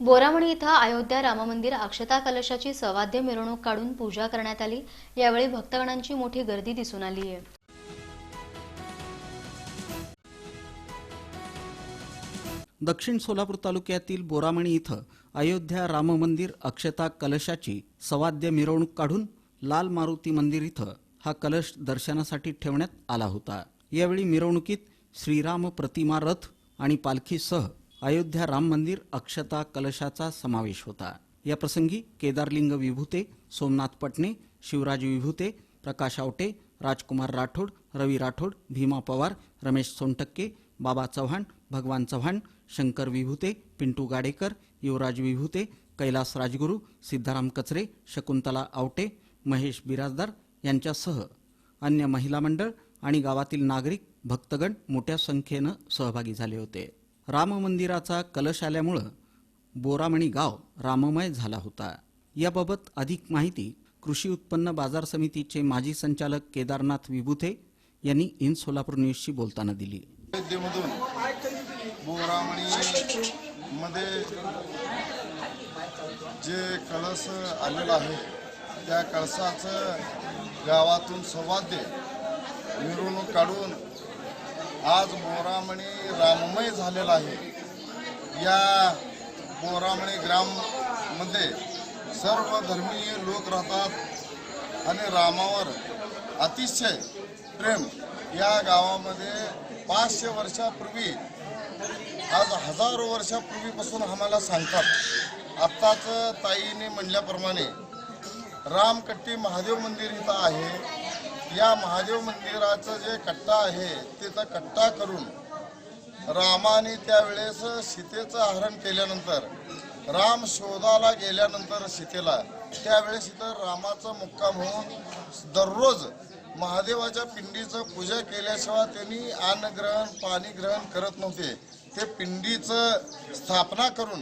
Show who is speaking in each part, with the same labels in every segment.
Speaker 1: बोरामणी इथं अयोध्या राममंदिर अक्षता कलशाची सवाद्य मिरवणूक काढून पूजा करण्यात आली. यावेळी भक्तगणांची मोठी गर्दी दिसून आली आहे.
Speaker 2: दक्षिण सोलापूर तालुक्यातील बोरामणी इथं अयोध्या राम मंदिर अक्षता कलशाची सवाद्य मिरवणूक काढून लाल मारुती मंदिर इथं हा कलश दर्शनासाठी ठेवण्यात आला होता. यावेळी मिरवणुकीत श्रीराम प्रतिमा रथ आणि पालखीसह अयोध्या राम मंदिर अक्षता कलशाचा समावेश होता. या प्रसंगी केदारलिंग विभूते सोमनाथ पटणे शिवराज विभूते प्रकाश आवटे राजकुमार राठोड रवी राठोड भीमा पवार रमेश सोनटक्के बाबा चव्हाण भगवान चव्हाण शंकर विभूते पिंटू गाडेकर युवराज विभूते कैलास राजगुरू सिद्धाराम कचरे शकुंतला आवटे महेश बिराजदार यांच्यासह अन्य महिला मंडळ आणि गावातील नागरिक भक्तगण मोठ्या संख्येनं सहभागी झाले होते. राम मंदिराचा कलश आल्यामुळं बोरामणी गाव राममय झाला होता. याबाबत अधिक माहिती कृषी उत्पन्न बाजार समितीचे माजी संचालक केदारनाथ विभुथे यांनी इन सोलापूर न्यूजशी बोलताना दिली.
Speaker 3: मध्ये जे कळस आलेलं आहे त्या कळसाचं गावातून सौवाद्य मिरवणूक काढून आज बोरामणी राममय झालेला आहे. या बोरामणी ग्राममध्ये सर्व धर्मीय लोक राहतात आणि रामावर अतिशय प्रेम या गावामध्ये पाचशे वर्षापूर्वी आज हजारो वर्षापूर्वीपासून आम्हाला सांगतात. आत्ताच ताईने म्हणल्याप्रमाणे रामकट्टी महादेव मंदिर इथं आहे. या महादेव मंदिराचं जे कट्टा आहे तिथं कट्टा करून रामाने त्यावेळेस सीतेचं हरण केल्यानंतर राम शोधाला गेल्यानंतर सीतेला त्यावेळेस इथं रामाचा मुक्काम होऊन दररोज महादेवाच्या पिंडीचं पूजा केल्याशिवाय त्यांनी अन्नग्रहण पाणी ग्रहण करत नव्हते. ते पिंडीचं स्थापना करून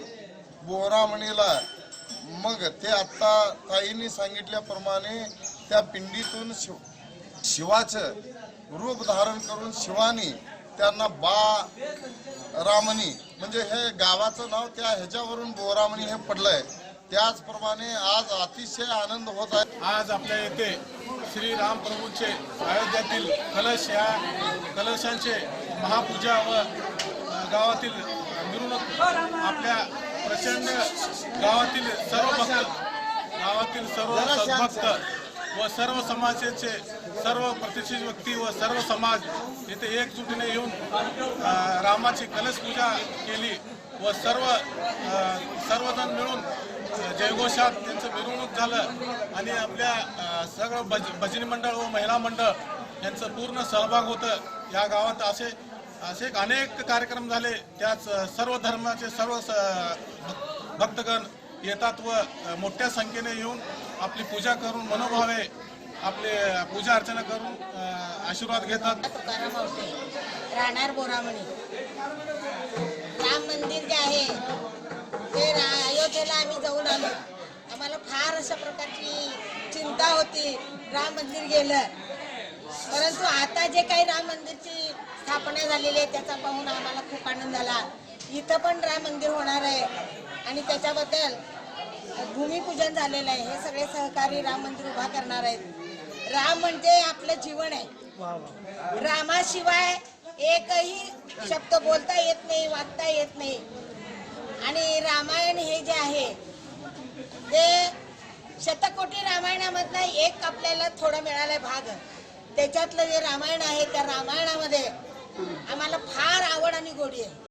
Speaker 3: बोरामणीला मग ते आत्ता ताईंनी सांगितल्याप्रमाणे त्या पिंडीतून शिव शिवाचं रूप धारण करून शिवानी त्यांना बा रामणी म्हणजे हे गावाचं नाव त्या ह्याच्यावरून बोरामणी हे पडलंय. त्याचप्रमाणे आज अतिशय आनंद होत आहे.
Speaker 4: आज आपल्या येथे श्री राम प्रभूंचे अयोध्यातील कलश या कलशांचे महापूजा व गावातील मिरवणूक आपल्या प्रचंड गावातील सर्व भक्त गावातील सर्व सद्भक्त व सर्व समाजाचे सर्व प्रतिष्ठित व्यक्ती व सर्व समाज येथे एकजुटीने येऊन रामाची कलश पूजा केली व सर्व सर्वजण मिळून जयघोषात त्यांचं मिरवणूक झालं आणि आपल्या सगळं भज भजनी मंडळ व महिला मंडळ यांचं पूर्ण सहभाग होतं. या गावात असे असे अनेक कार्यक्रम झाले. त्यात सर्व धर्माचे सर्व स- भक्तगण येतात व मोठ्या संख्येने येऊन आपली पूजा करून मनोभावे आपले पूजा अर्चना करून आशीर्वाद घेतात.
Speaker 5: तुकाराम आवटे राहणार बोरामणी. राम मंदिर जे आहे ते रा- अयोध्येला आम्ही जाऊन आलो. आम्हाला फार अशा प्रकारची चिंता होती. राम मंदिर गेलं. परंतु आता जे काही राम मंदिरची स्थापना झालेली आहे त्याचा पाहून आम्हाला खूप आनंद झाला इथं पण राम मंदिर होणार आहे. आणि त्याच्याबद्दल भूमिपूजन झालेलं आहे. हे सगळे सहकारी राम मंदिर उभा करणार आहेत. राम म्हणजे आपलं जीवन आहे. रामाशिवाय एकही शब्द बोलता येत नाही वागता येत नाही. आणि रामायण हे जे आहे ते शतकोटी रामायणामधनं एक आपल्याला थोडं मिळालाय भाग. त्याच्यातलं जे रामायण आहे त्या रामायणामध्ये आम्हाला फार आवड आणि गोडी आहे.